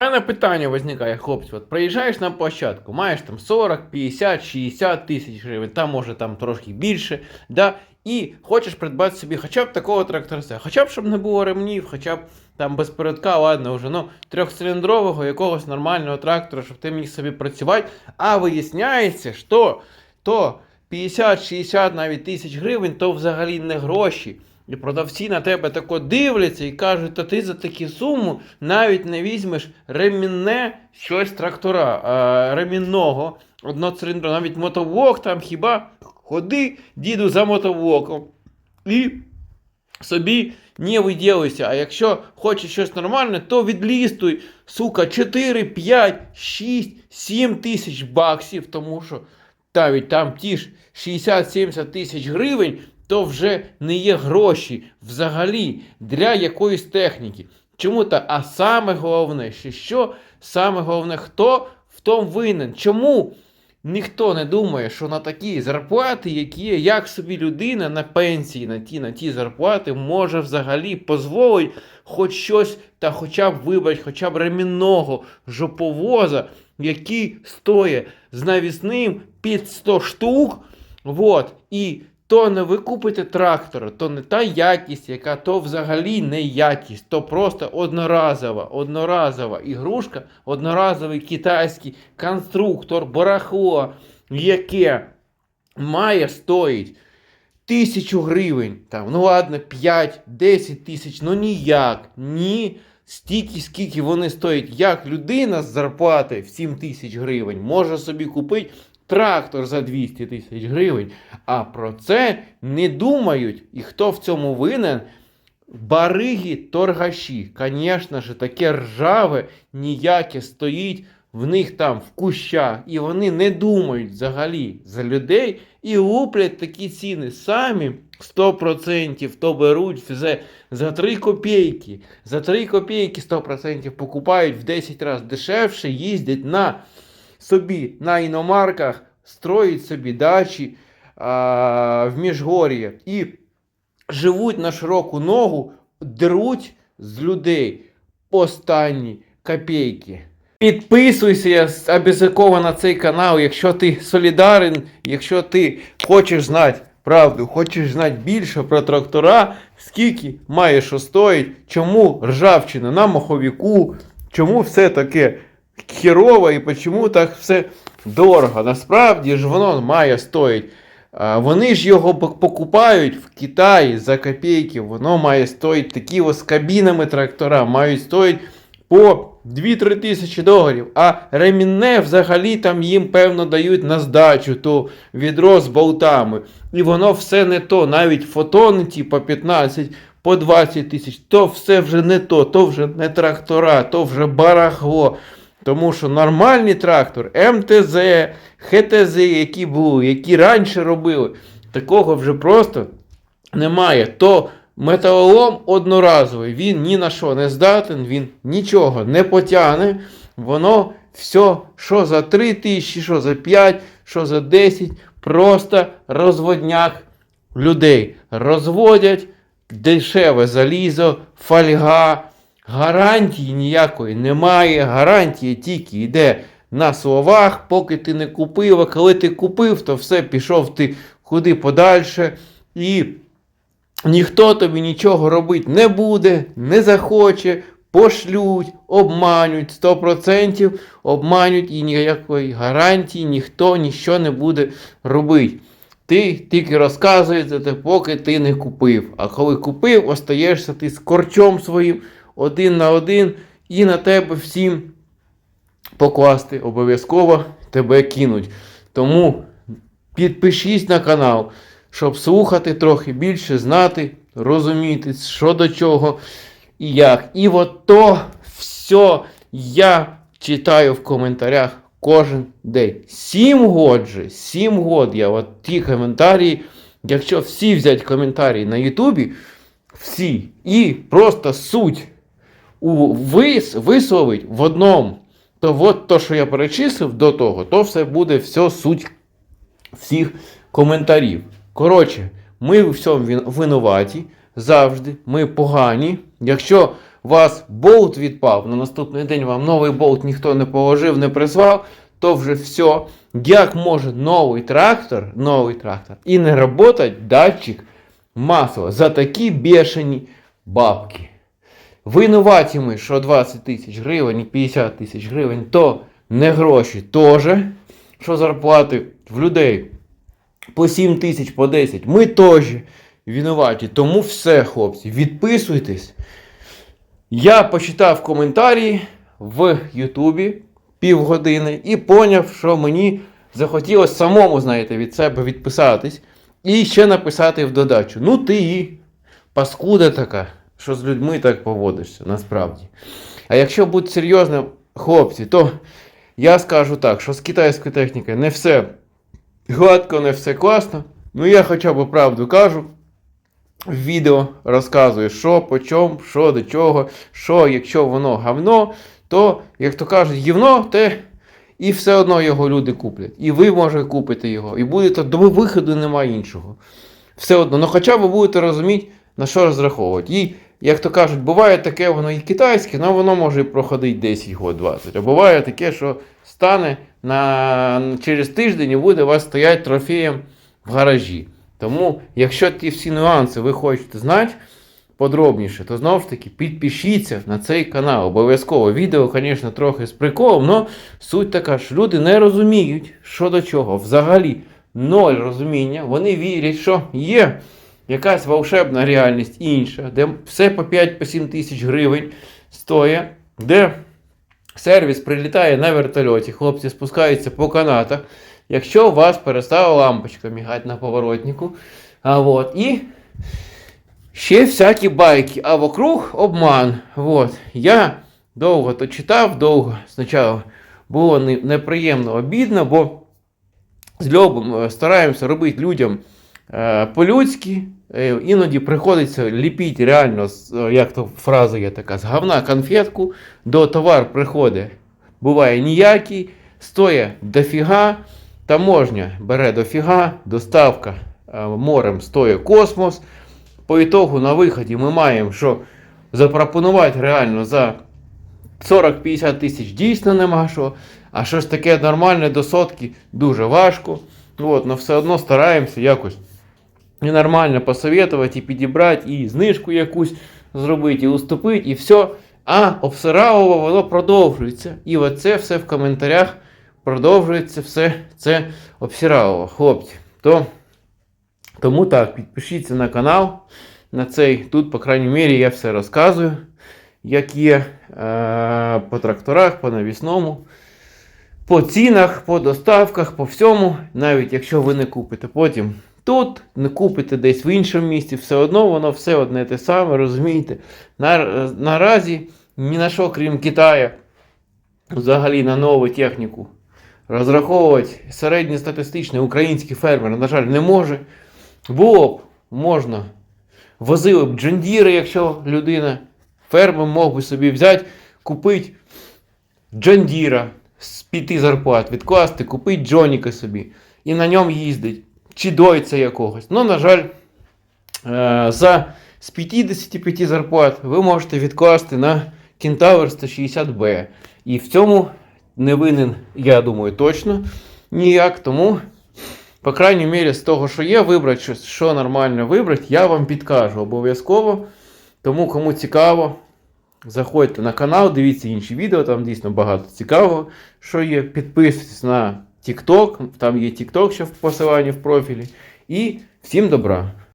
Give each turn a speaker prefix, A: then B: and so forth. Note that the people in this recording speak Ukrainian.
A: Мене питання виникає, хлопці, от приїжджаєш на площадку, маєш там 40, 50, 60 тисяч гривень, там може там трошки більше, да, і хочеш придбати собі хоча б такого тракторця, хоча б щоб не було ремнів, хоча б там без передка, ладно, вже, ну, трьохциліндрового якогось нормального трактора, щоб ти міг собі працювати, а виясняється, що то 50-60 навіть тисяч гривень, то взагалі не гроші. І продавці на тебе тако дивляться і кажуть, та ти за таку суму навіть не візьмеш ремінне щось трактора, а, ремінного одноциліндра, навіть мотовок там хіба ходи, діду, за мотовоком. І собі не виділися. А якщо хочеш щось нормальне, то відлістуй, сука, 4, 5, 6, 7 тисяч баксів, тому що навіть там ті ж 60-70 тисяч гривень, то вже не є гроші взагалі для якоїсь техніки. Чому так? А саме головне, що, що саме головне, хто в тому винен? Чому ніхто не думає, що на такі зарплати, які є, як собі людина на пенсії, на ті, на ті зарплати, може взагалі дозволити хоч щось, та хоча б вибрати, хоча б ремінного жоповоза, який стоїть з навісним під 100 штук. Вот, і то не ви купите трактора, то не та якість, яка то взагалі не якість, то просто одноразова, одноразова ігрушка, одноразовий китайський конструктор, барахло, яке має стоїть тисячу гривень, там, ну ладно, 5-10 тисяч, ну ніяк, ні. Стільки, скільки вони стоять, як людина з зарплати в 7 тисяч гривень може собі купити трактор за 200 тисяч гривень. А про це не думають. І хто в цьому винен? Бариги торгаші. Звісно ж, таке ржаве ніяке стоїть в них там в кущах. І вони не думають взагалі за людей і луплять такі ціни самі 100%, то беруть все за 3 копійки. За 3 копійки 100% покупають в 10 разів дешевше, їздять на собі на іномарках, строять собі дачі а, в Міжгор'ї і живуть на широку ногу, деруть з людей останні копійки. Підписуйся обов'язково на цей канал, якщо ти солідарен, якщо ти хочеш знати правду, хочеш знати більше про трактора, скільки має що стоїть, чому ржавчина на маховіку, чому все таке херово і чому так все дорого. Насправді ж воно має стоїть. Вони ж його покупають в Китаї за копійки. Воно має стоїти такі ось кабінами трактора, мають стоїть по 2-3 тисячі доларів. А ремінне взагалі там їм певно дають на здачу, то відро з болтами. І воно все не то. Навіть фотони ті по 15, по 20 тисяч, то все вже не то, то вже не трактора, то вже барахло. Тому що нормальний трактор, МТЗ, ХТЗ, які були, які раніше робили, такого вже просто немає. То металолом одноразовий, він ні на що не здатен, він нічого не потягне. Воно все, що за 3 тисячі, що за 5, що за 10, просто розводняк людей. Розводять дешеве залізо, фольга. Гарантії ніякої немає. Гарантія тільки йде на словах, поки ти не купив, а коли ти купив, то все пішов ти куди подальше. І ніхто тобі нічого робити не буде, не захоче, пошлють, обманюють 100%, обманюють і ніякої гарантії ніхто нічого не буде робити. Ти тільки розказуєте, те, поки ти не купив. А коли купив, остаєшся ти з корчом своїм один на один, і на тебе всім покласти обов'язково тебе кинуть. Тому підпишись на канал, щоб слухати трохи більше, знати, розуміти, що до чого і як. І от то все я читаю в коментарях кожен день. Сім год же, сім год я от ті коментарі, якщо всі взяти коментарі на Ютубі, всі, і просто суть у вис, висловить в одному, то от то, що я перечислив до того, то все буде все суть всіх коментарів. Коротше, ми в всьому винуваті завжди, ми погані. Якщо у вас болт відпав, на наступний день вам новий болт ніхто не положив, не призвав, то вже все. Як може новий трактор, новий трактор і не работать датчик масла за такі бешені бабки. Винуваті ми, що 20 тисяч гривень і 50 тисяч гривень, то не гроші теж, що зарплати в людей по 7 тисяч, по 10. Ми теж винуваті. Тому все, хлопці, відписуйтесь. Я почитав коментарі в Ютубі півгодини і поняв, що мені захотілося самому, знаєте, від себе відписатись і ще написати в додачу. Ну ти і паскуда така, що з людьми так поводишся, насправді. А якщо бути серйозним, хлопці, то я скажу так, що з китайською технікою не все гладко, не все класно. Ну я хоча б правду кажу. В відео розказую, що, по чому, що до чого, що, якщо воно говно, то, як то кажуть, гівно, те і все одно його люди куплять. І ви можете купити його. І будете до виходу немає іншого. Все одно, ну хоча б будете розуміти, на що розраховувати. І, як то кажуть, буває таке, воно і китайське, але воно може і проходити 10 год 20. А буває таке, що стане на, через тиждень і буде у вас стояти трофеєм в гаражі. Тому, якщо ті всі нюанси ви хочете знати подробніше, то знову ж таки підпишіться на цей канал. Обов'язково відео, звісно, трохи з приколом, але суть така, що люди не розуміють, що до чого. Взагалі ноль розуміння. Вони вірять, що є якась волшебна реальність інша, де все по 5-7 тисяч гривень стоїть, де сервіс прилітає на вертольоті, хлопці спускаються по канатах. Якщо у вас перестала лампочка мігати на поворотнику, а вот, і ще всякі байки, а вокруг обман. Вот. Я довго то читав, довго спочатку було неприємно, обідно, бо з Льобом е, стараємося робити людям е, по-людськи. Е, Іноді приходиться ліпити реально, е, як то фраза є така, з говна конфетку, до товар приходить. Буває ніякий, стоїть дофіга, таможня бере дофіга, доставка е, морем стоїть космос. По ітогу на виході ми маємо, що запропонувати реально за 40-50 тисяч дійсно нема що. А щось таке нормальне до сотки дуже важко. От, но все одно стараємося якось і нормально посоветувати, і підібрати, і знижку якусь зробити, і уступити, і все. А обсиралово воно продовжується. І оце все в коментарях продовжується все це обсиралово. Хлопці, то тому так, підпишіться на канал. На цей тут, по крайній мірі, я все розказую, як є е, по тракторах, по навісному, по цінах, по доставках, по всьому. Навіть якщо ви не купите потім тут, не купите десь в іншому місці, все одно воно все одне те саме, розумієте. На, наразі ні на що, крім Китаю, взагалі на нову техніку розраховувати середньостатистичний український фермер, на жаль, не може. Було б можна. Возили б джендіри, якщо людина, фермер мог би собі взяти, купити джендіра з п'яти зарплат, відкласти, купити Джоніка собі і на ньому їздить. Чи дойця якогось. Ну, на жаль, е, за з 55 зарплат ви можете відкласти на Кентавр 160B. І в цьому не винен, я думаю, точно ніяк. Тому, по крайній мірі, з того, що є, вибрати, що, що нормально вибрати, я вам підкажу обов'язково. Тому, кому цікаво, заходьте на канал, дивіться інші відео, там дійсно багато цікавого, що є. Підписуйтесь на TikTok, там є TikTok що в посиланні в профілі. І всім добра!